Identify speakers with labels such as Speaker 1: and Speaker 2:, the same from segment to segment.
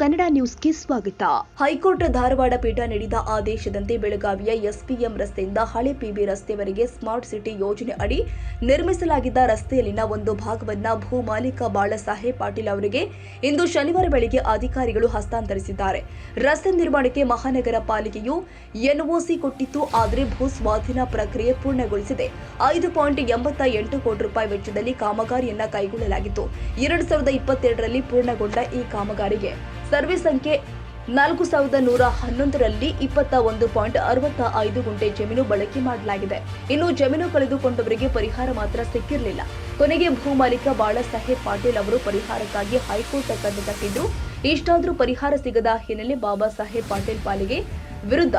Speaker 1: ಕನ್ನಡ ನ್ಯೂಸ್ಗೆ ಸ್ವಾಗತ. ಹೈಕೋರ್ಟ್ ಧಾರವಾಡ ಪೀಠ ನೀಡಿದ ಆದೇಶದಂತೆ ಬೆಳಗಾವಿಯ ಎಸ್ಪಿಎಂ ರಸ್ತೆಯಿಂದ ಹಳೆ ಪಿಬಿ ರಸ್ತೆವರೆಗೆ ಸ್ಮಾರ್ಟ್ ಸಿಟಿ ಯೋಜನೆ ಅಡಿ ನಿರ್ಮಿಸಲಾಗಿದ್ದ ರಸ್ತೆಯಲ್ಲಿನ ಒಂದು ಭಾಗವನ್ನು ಭೂ ಮಾಲೀಕ ಬಾಳಸಾಹೇಬ್ ಪಾಟೀಲ್ ಅವರಿಗೆ ಇಂದು ಶನಿವಾರ ಬೆಳಗ್ಗೆ ಅಧಿಕಾರಿಗಳು ಹಸ್ತಾಂತರಿಸಿದ್ದಾರೆ. ರಸ್ತೆ ನಿರ್ಮಾಣಕ್ಕೆ ಮಹಾನಗರ ಪಾಲಿಕೆಯು ಎನ್ಒಸಿ ಕೊಟ್ಟಿತ್ತು, ಆದರೆ ಭೂ ಸ್ವಾಧೀನ ಪ್ರಕ್ರಿಯೆ ಪೂರ್ಣಗೊಳಿಸಿದೆ. ಐದು ಪಾಯಿಂಟ್ ಎಂಬತ್ತ ಎಂಟು ಕೋಟಿ ರೂಪಾಯಿ ವೆಚ್ಚದಲ್ಲಿ ಕಾಮಗಾರಿಯನ್ನ ಕೈಗೊಳ್ಳಲಾಗಿತ್ತು. ಎರಡು ಸಾವಿರದ ಇಪ್ಪತ್ತೆರಡರಲ್ಲಿ ಪೂರ್ಣಗೊಂಡ ಈ ಕಾಮಗಾರಿಗೆ ಸರ್ವೆ ಸಂಖ್ಯೆ ನಾಲ್ಕು ಸಾವಿರದ ನೂರ ಹನ್ನೊಂದರಲ್ಲಿ ಇಪ್ಪತ್ತ ಒಂದು ಪಾಯಿಂಟ್ ಅರವತ್ತ ಐದು ಗುಂಟೆ ಜಮೀನು ಬಳಕೆ ಮಾಡಲಾಗಿದೆ. ಇನ್ನು ಜಮೀನು ಕಳೆದುಕೊಂಡವರಿಗೆ ಪರಿಹಾರ ಮಾತ್ರ ಸಿಕ್ಕಿರಲಿಲ್ಲ. ಕೊನೆಗೆ ಭೂ ಮಾಲೀಕ ಬಾಳಾಸಾಹೇಬ್ ಪಾಟೀಲ್ ಅವರು ಪರಿಹಾರಕ್ಕಾಗಿ ಹೈಕೋರ್ಟ್ ಕದ್ದು ತಟ್ಟಿದ್ದು ಇಷ್ಟಾದರೂ ಪರಿಹಾರ ಸಿಗದ ಹಿನ್ನೆಲೆ ಬಾಬಾ ಸಾಹೇಬ್ ಪಾಟೀಲ್ ಪಾಲಿಗೆ ವಿರುದ್ಧ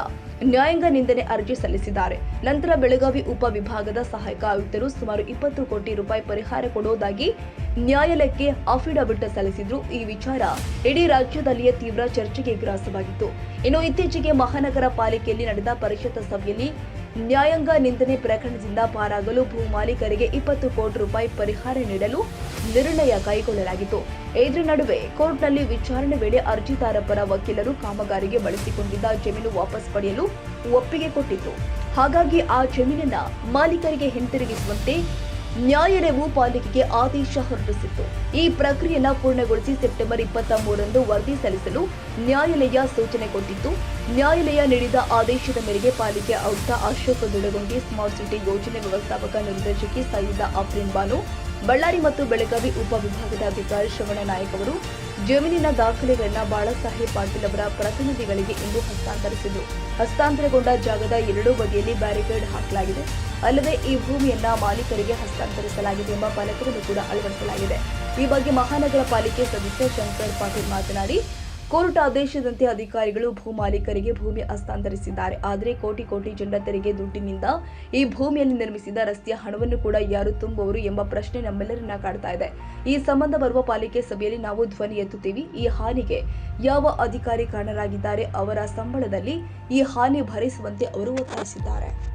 Speaker 1: ನ್ಯಾಯಾಂಗ ನಿಂದನೆ ಅರ್ಜಿ ಸಲ್ಲಿಸಿದ್ದಾರೆ. ನಂತರ ಬೆಳಗಾವಿ ಉಪ ವಿಭಾಗದ ಸಹಾಯಕ ಆಯುಕ್ತರು ಸುಮಾರು ಇಪ್ಪತ್ತು ಕೋಟಿ ರೂಪಾಯಿ ಪರಿಹಾರ ಕೊಡುವುದಾಗಿ ನ್ಯಾಯಾಲಯಕ್ಕೆ ಅಫಿಡವಿಟ್ ಸಲ್ಲಿಸಿದ್ರು ಈ ವಿಚಾರ. ಇಡೀ ರಾಜ್ಯದಲ್ಲಿಯೇ ತೀವ್ರ ಚರ್ಚೆಗೆ ಗ್ರಾಸವಾಗಿತ್ತು. ಇನ್ನು ಇತ್ತೀಚೆಗೆ ಮಹಾನಗರ ಪಾಲಿಕೆಯಲ್ಲಿ ನಡೆದ ಪರಿಷತ್ ಸಭೆಯಲ್ಲಿ ನ್ಯಾಯಾಂಗ ನಿಂದನೆ ಪ್ರಕರಣದಿಂದ ಪಾರಾಗಲು ಭೂ ಮಾಲೀಕರಿಗೆ ಇಪ್ಪತ್ತು ಕೋಟಿ ರೂಪಾಯಿ ಪರಿಹಾರ ನೀಡಲು ನಿರ್ಣಯ ಕೈಗೊಳ್ಳಲಾಗಿತ್ತು. ಇದರ ನಡುವೆ ಕೋರ್ಟ್ನಲ್ಲಿ ವಿಚಾರಣೆ ವೇಳೆ ಅರ್ಜಿದಾರ ಪರ ವಕೀಲರು ಕಾಮಗಾರಿಗೆ ಬಳಸಿಕೊಂಡಿದ್ದ ಜಮೀನು ವಾಪಸ್ ಪಡೆಯಲು ಒಪ್ಪಿಗೆ ಕೊಟ್ಟಿತ್ತು. ಹಾಗಾಗಿ ಆ ಜಮೀನನ್ನ ಮಾಲೀಕರಿಗೆ ಹಿಂತಿರುಗಿಸುವಂತೆ ನ್ಯಾಯಾಲಯವು ಪಾಲಿಕೆಗೆ ಆದೇಶ ಹೊರಡಿಸಿತ್ತು. ಈ ಪ್ರಕ್ರಿಯೆಯನ್ನು ಪೂರ್ಣಗೊಳಿಸಿ ಸೆಪ್ಟೆಂಬರ್ ಇಪ್ಪತ್ತ ಮೂರರಂದು ವರದಿ ಸಲ್ಲಿಸಲು ನ್ಯಾಯಾಲಯ ಸೂಚನೆ ಕೊಟ್ಟಿತ್ತು. ನ್ಯಾಯಾಲಯ ನೀಡಿದ ಆದೇಶದ ಮೇರೆಗೆ ಪಾಲಿಕೆ ಆಯುಕ್ತ ಅಶೋಕ್ ದುಡಗೊಂಡಿ ಸ್ಮಾರ್ಟ್ ಸಿಟಿ ಯೋಜನೆ ವ್ಯವಸ್ಥಾಪಕ ನಿರ್ದೇಶಕಿ ಸಯೀದಾ ಅಫ್ರೀನ್ ಬಾನು ಬಳ್ಳಾರಿ ಮತ್ತು ಬೆಳಗಾವಿ ಉಪವಿಭಾಗದ ಅಧಿಕಾರಿ ಶ್ರವಣ ನಾಯಕ್ ಅವರು ಜಮೀನಿನ ದಾಖಲೆಗಳನ್ನು ಬಾಳಸಾಹೇಬ್ ಪಾಟೀಲ್ ಅವರ ಪ್ರತಿನಿಧಿಗಳಿಗೆ ಇಂದು ಹಸ್ತಾಂತರಿಸಿದರು. ಹಸ್ತಾಂತರಗೊಂಡ ಜಾಗದ ಎರಡೂ ಬದಿಯಲ್ಲಿ ಬ್ಯಾರಿಕೇಡ್ ಹಾಕಲಾಗಿದೆ. ಅಲ್ಲದೆ ಈ ಭೂಮಿಯನ್ನ ಮಾಲೀಕರಿಗೆ ಹಸ್ತಾಂತರಿಸಲಾಗಿದೆ ಎಂಬ ಫಲಕವನ್ನು ಕೂಡ ಅಳವಡಿಸಲಾಗಿದೆ. ಈ ಬಗ್ಗೆ ಮಹಾನಗರ ಪಾಲಿಕೆ ಸದಸ್ಯ ಶಂಕರ್ ಪಾಟೀಲ್ ಮಾತನಾಡಿ ಕೋರ್ಟ್ ಆದೇಶದಂತೆ ಅಧಿಕಾರಿಗಳು ಭೂ ಮಾಲೀಕರಿಗೆ ಭೂಮಿ ಹಸ್ತಾಂತರಿಸಿದ್ದಾರೆ. ಆದರೆ ಕೋಟಿ ಕೋಟಿ ಜನರ ತೆರಿಗೆ ದುಡ್ಡಿನಿಂದ ಈ ಭೂಮಿಯಲ್ಲಿ ನಿರ್ಮಿಸಿದ ರಸ್ತೆಯ ಹಣವನ್ನು ಕೂಡ ಯಾರು ತುಂಬುವರು ಎಂಬ ಪ್ರಶ್ನೆ ನಮ್ಮೆಲ್ಲರನ್ನ ಕಾಡ್ತಾ ಇದೆ. ಈ ಸಂಬಂಧ ಬರುವ ಪಾಲಿಕೆ ಸಭೆಯಲ್ಲಿ ನಾವು ಧ್ವನಿ ಎತ್ತುತ್ತೀವಿ. ಈ ಹಾನಿಗೆ ಯಾವ ಅಧಿಕಾರಿ ಕಾರಣರಾಗಿದ್ದಾರೆ ಅವರ ಸಂಬಳದಲ್ಲಿ ಈ ಹಾನಿ ಭರಿಸುವಂತೆ ಅವರು ಒತ್ತಾಯಿಸಿದ್ದಾರೆ.